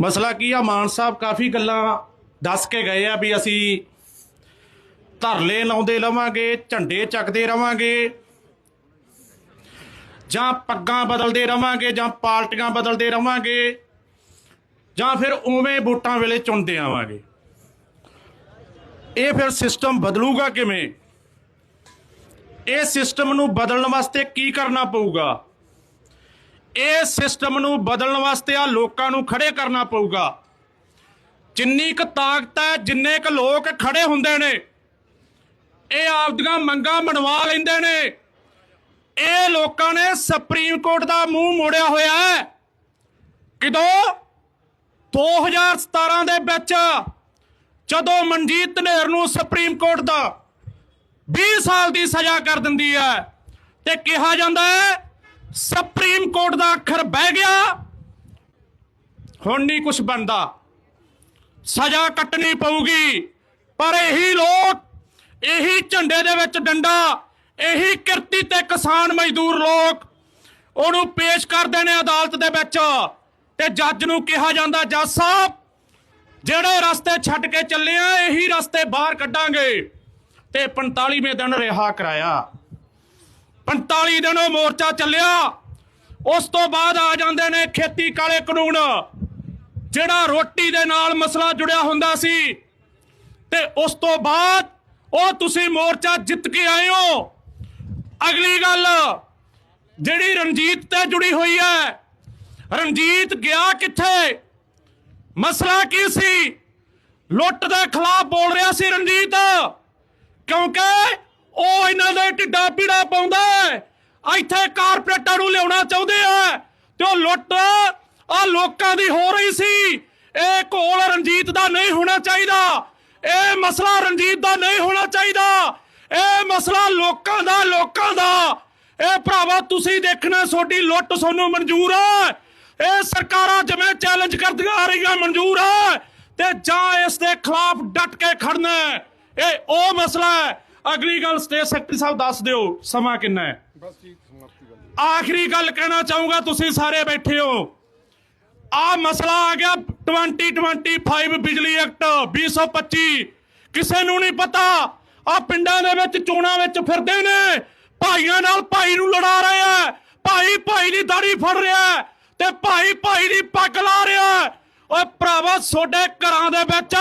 ਮਸਲਾ ਕੀ ਆ? ਮਾਨ ਸਾਹਿਬ ਕਾਫੀ ਗੱਲਾਂ ਦੱਸ ਕੇ ਗਏ ਆ ਵੀ ਅਸੀਂ ਧਰਲੇ ਲਾਉਂਦੇ ਰਵਾਂਗੇ, ਝੰਡੇ ਚੱਕਦੇ ਰਵਾਂਗੇ, ਜਾਂ ਪੱਗਾਂ ਬਦਲਦੇ ਰਵਾਂਗੇ, ਜਾਂ ਪਾਰਟੀਆਂ ਬਦਲਦੇ ਰਵਾਂਗੇ, ਜਾਂ ਫਿਰ ਉਵੇਂ ਵੋਟਾਂ ਵੇਲੇ ਚੁਣਦੇ ਆਵਾਂਗੇ। ਇਹ ਫਿਰ ਸਿਸਟਮ ਬਦਲੂਗਾ ਕਿਵੇਂ? ਇਹ ਸਿਸਟਮ ਨੂੰ ਬਦਲਣ ਵਾਸਤੇ ਕੀ ਕਰਨਾ ਪਊਗਾ? ਇਹ ਸਿਸਟਮ ਨੂੰ ਬਦਲਣ ਵਾਸਤੇ ਆ ਲੋਕਾਂ ਨੂੰ ਖੜੇ ਕਰਨਾ ਪਊਗਾ। ਜਿੰਨੀ ਕੁ ਤਾਕਤ ਹੈ, ਜਿੰਨੇ ਕੁ ਲੋਕ ਖੜੇ ਹੁੰਦੇ ਨੇ, ਇਹ ਆਪਦੀਆਂ ਮੰਗਾਂ ਮਨਵਾ ਲੈਂਦੇ ਨੇ। ਇਹ ਲੋਕਾਂ ਨੇ ਸੁਪਰੀਮ ਕੋਰਟ ਦਾ ਮੂੰਹ ਮੋੜਿਆ ਹੋਇਆ ਹੈ। ਕਿਦੋਂ? 2017 ਦੇ ਵਿੱਚ, ਜਦੋਂ ਮਨਜੀਤ ਧਨੇਰ ਨੂੰ ਸੁਪਰੀਮ ਕੋਰਟ ਦਾ 20 ਸਾਲ ਦੀ ਸਜ਼ਾ ਕਰ ਦਿੰਦੀ ਹੈ। ਤੇ ਕਿਹਾ ਜਾਂਦਾ ਹੈ ਸੁਪਰੀਮ ਕੋਰਟ ਦਾ ਅੱਖਰ ਬਹਿ ਗਿਆ। ਹੁਣ ਨਹੀਂ ਕੁਝ ਬਣਦਾ। ਸਜ਼ਾ ਕੱਟਣੀ ਪਊਗੀ। ਪਰ ਇਹੀ ਲੋਕ, ਇਹੀ ਝੰਡੇ ਦੇ ਵਿੱਚ ਡੰਡਾ, ਇਹੀ ਕਿਰਤੀ ਤੇ ਕਿਸਾਨ ਮਜ਼ਦੂਰ ਲੋਕ, ਉਹਨੂੰ ਪੇਸ਼ ਕਰਦੇ ਨੇ ਅਦਾਲਤ ਦੇ ਵਿੱਚ ਤੇ ਜੱਜ ਨੂੰ ਕਿਹਾ ਜਾਂਦਾ, ਜੱਜ ਸਾਹਿਬ, ਜਿਹੜੇ ਰਸਤੇ ਛੱਡ ਕੇ ਚੱਲੇ ਆ, ਇਹੀ ਰਸਤੇ ਬਾਹਰ ਕੱਢਾਂਗੇ। ਤੇ 45ਵੇਂ ਦਿਨ ਰਿਹਾ ਕਰਾਇਆ। 45 ਦਿਨ ਉਹ ਮੋਰਚਾ ਚੱਲਿਆ। ਉਸ ਤੋਂ ਬਾਅਦ ਆ ਜਾਂਦੇ ਨੇ ਖੇਤੀ ਕਾਲੇ ਕਾਨੂੰਨ, ਜਿਹੜਾ ਰੋਟੀ ਦੇ ਨਾਲ ਮਸਲਾ ਜੁੜਿਆ ਹੁੰਦਾ ਸੀ। ਤੇ ਉਸ ਤੋਂ ਬਾਅਦ ਉਹ ਤੁਸੀਂ ਮੋਰਚਾ ਜਿੱਤ ਕੇ ਆਏ ਹੋ। ਅਗਲੀ ਗੱਲ, ਜਿਹੜੀ ਰਣਜੀਤ ਤੇ ਜੁੜੀ ਹੋਈ ਹੈ। ਰਣਜੀਤ ਗਿਆ ਕਿੱਥੇ? ਮਸਲਾ ਕੀ ਸੀ? ਲੁੱਟ ਦੇ ਖਿਲਾਫ ਬੋਲ ਰਿਹਾ ਸੀ ਰਣਜੀਤ। ਕਿਉਂਕਿ ਉਹ ਇਹਨਾਂ ਦੇ ਢਿੱਡਾ ਪੀੜਾ ਪਾਉਂਦਾ ਇੱਥੇ ਕਾਰਪੋਰੇਟਾਂ ਨੂੰ ਲਿਆਉਣਾ ਚਾਹੁੰਦੇ ਆ ਤੇ ਉਹ ਲੁੱਟ ਆ ਲੋਕਾਂ ਦੀ ਹੋ ਰਹੀ ਸੀ। ਇਹ ਘੋਲ ਰਣਜੀਤ ਦਾ ਨਹੀਂ ਹੋਣਾ ਚਾਹੀਦਾ। ਇਹ ਮਸਲਾ ਰਣਜੀਤ ਦਾ ਨਹੀਂ ਹੋਣਾ ਚਾਹੀਦਾ। ਇਹ ਮਸਲਾ ਲੋਕਾਂ ਦਾ ਲੋਕਾਂ ਦਾ। ਇਹ ਭਰਾਵਾ, ਤੁਸੀਂ ਦੇਖਣਾ ਤੁਹਾਡੀ ਲੁੱਟ ਤੁਹਾਨੂੰ ਮਨਜ਼ੂਰ ਹੈ ਇਹ ਸਰਕਾਰਾਂ ਜਿਵੇਂ ਚੈਲੰਜ ਕਰਦੀਆਂ ਆ ਰਹੀਆਂ, ਮਨਜ਼ੂਰ ਆ। ਤੇ ਜਾਂ ਇਸ ਦੇ ਖਿਲਾਫ ਡਟ ਕੇ ਖੜਨਾ ਇਹ ਉਹ ਮਸਲਾ ਹੈ ਅਗਲੀ ਗੱਲ ਸਟੇਟ ਸੈਕਟਰੀ ਸਾਹਿਬ ਦੱਸ ਦਿਓ ਸਮਾਂ ਕਿੰਨਾ ਹੈ? ਬਸ ਠੀਕ ਸਮਾਪਤੀ ਗੱਲ ਆਖਰੀ ਗੱਲ ਕਹਿਣਾ ਚਾਹੂੰਗਾ ਤੁਸੀਂ ਸਾਰੇ ਬੈਠੇ ਹੋ। ਆ ਮਸਲਾ ਆ ਗਿਆ 2025 ਬਿਜਲੀ ਐਕਟ 2025 ਕਿਸੇ ਨੂੰ ਨਹੀਂ ਪਤਾ ਆ ਪਿੰਡਾਂ ਦੇ ਵਿੱਚ ਚੋਣਾਂ ਵਿੱਚ ਫਿਰਦੇ ਨੇ। ਭਾਈਆਂ ਨਾਲ ਭਾਈ ਨੂੰ ਲੜਾ ਰਹੇ ਆ। ਭਾਈ ਭਾਈ ਦੀ ਦਾੜੀ ਫੜ ਰਿਹਾ ਤੇ ਭਾਈ ਭਾਈ ਦੀ ਪੱਗ ਲਾ ਰਿਹਾ। ਓਏ ਭਰਾਵਾ ਤੁਹਾਡੇ ਘਰਾਂ ਦੇ ਵਿੱਚ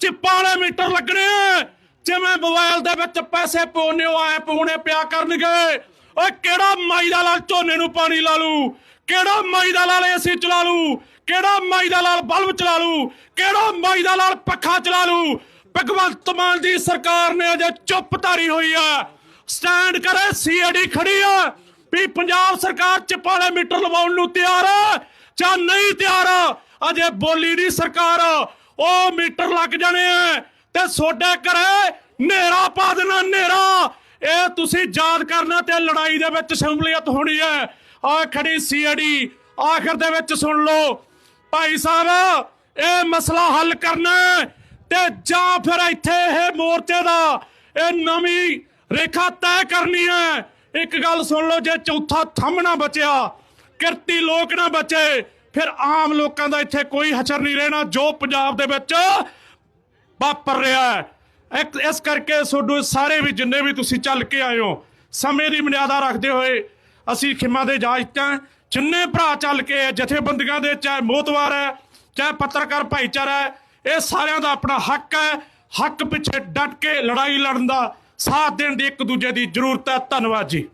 ਚਿੱਪਾਂ ਵਾਲੇ ਮੀਟਰ ਲੱਗਣੇ ਆ। ਜਿਵੇਂ ਮੋਬਾਈਲ ਦੇ ਵਿੱਚ ਪੈਸੇ ਪਾਉਣੇ ਹੋ, ਐ ਪਾਉਣੇ ਪਿਆ ਕਰਨਗੇ। ਓਏ, ਕਿਹੜਾ ਮਾਈ ਦਾ ਲਾਲ ਝੋਨੇ ਨੂੰ ਪਾਣੀ ਲਾ ਲੂ ਕਿਹੜਾ ਮਾਈ ਦਾ ਲਾਲ ਏਸੀ ਚਲਾ ਲੂ ਕਿਹੜਾ ਮਾਈ ਦਾ ਲਾਲ ਬਲਬ ਚਲਾ ਲੂ ਕਿਹੜਾ ਮਾਈ ਦਾ ਲਾਲ ਪੱਖਾ ਚਲਾ ਲੂ ਭਗਵੰਤ ਮਾਨ ਦੀ ਸਰਕਾਰ ਨੇ ਅਜੇ ਚੁੱਪ ਧਾਰੀ ਹੋਈ ਆ। ਸਟੈਂਡ ਕਰੇ ਸੀਆਈਡੀ ਖੜੀ ਆ। ਵੀ ਪੰਜਾਬ ਸਰਕਾਰ ਚਿੱਪਾਂ ਮੀਟਰ ਲਵਾਉਣ ਨੂੰ ਤਿਆਰ ਆ ਜਾਂ ਨਹੀਂ ਤਿਆਰ ਅਜੇ ਬੋਲੀ ਨਹੀਂ ਸਰਕਾਰ। ਉਹ ਮੀਟਰ ਲੱਗ ਜਾਣੇ ਆ। ਤੇ ਸੋਡੇ ਘਰੇ ਨੇਰਾ ਪਾ ਦੇਣਾ ਨੇਰਾ ਇਹ ਤੁਸੀਂ ਯਾਦ ਕਰਨਾ ਤੇ ਲੜਾਈ ਦੇ ਵਿੱਚ ਸ਼ਮੂਲੀਅਤ ਹੋਣੀ ਹੈ। ਆ ਖੜੀ ਸੀਆਈਡੀ, ਆਖਰ ਦੇ ਵਿੱਚ ਸੁਣ ਲਓ। ਭਾਈ ਸਾਹਿਬ, ਇਹ ਮਸਲਾ ਹੱਲ ਕਰਨਾ ਤੇ ਜਾਂ ਫਿਰ ਇੱਥੇ ਇਹ ਮੋਰਚੇ ਦਾ ਇਹ ਨਵੀਂ ਰੇਖਾ ਤੈਅ ਕਰਨੀ ਹੈ। ਇੱਕ ਗੱਲ ਸੁਣ ਲਓ, ਜੇ ਚੌਥਾ ਥੰਮ ਨਾ ਬਚਿਆ, ਕਿਰਤੀ ਲੋਕ ਨਾ ਬਚੇ, ਫਿਰ ਆਮ ਲੋਕਾਂ ਦਾ ਇੱਥੇ ਕੋਈ ਹਚਰ ਨਹੀਂ ਰਹਿਣਾ। ਜੋ ਪੰਜਾਬ ਦੇ ਵਿੱਚ ਵਾਪਰ ਰਿਹਾ ਹੈ। ਇੱਕ- ਇਸ ਕਰਕੇ ਤੁਹਾਡੇ ਸਾਰੇ ਵੀ ਜਿੰਨੇ ਵੀ ਤੁਸੀਂ ਚੱਲ ਕੇ ਆਏ ਹੋ ਸਮੇਂ ਦੀ ਮਰਿਆਦਾ ਰੱਖਦੇ ਹੋਏ ਅਸੀਂ ਖਿਮਾ ਦੇ ਇਜਾਜ਼ਤਾਂ ਜਿੰਨੇ ਭਰਾ ਚੱਲ ਕੇ ਆਏ, ਜਥੇਬੰਦੀਆਂ ਦੇ ਚਾਹੇ ਮੋਤਵਾਰ ਹੈ ਚਾਹੇ ਪੱਤਰਕਾਰ ਭਾਈਚਾਰਾ ਹੈ ਇਹ ਸਾਰਿਆਂ ਦਾ ਆਪਣਾ ਹੱਕ ਹੈ। ਹੱਕ ਪਿੱਛੇ ਡਟ ਕੇ ਲੜਾਈ ਲੜਨ ਦਾ ਸਾਥ ਦੇਣ ਦੀ ਇੱਕ ਦੂਜੇ ਦੀ ਜ਼ਰੂਰਤ ਹੈ। ਧੰਨਵਾਦ ਜੀ।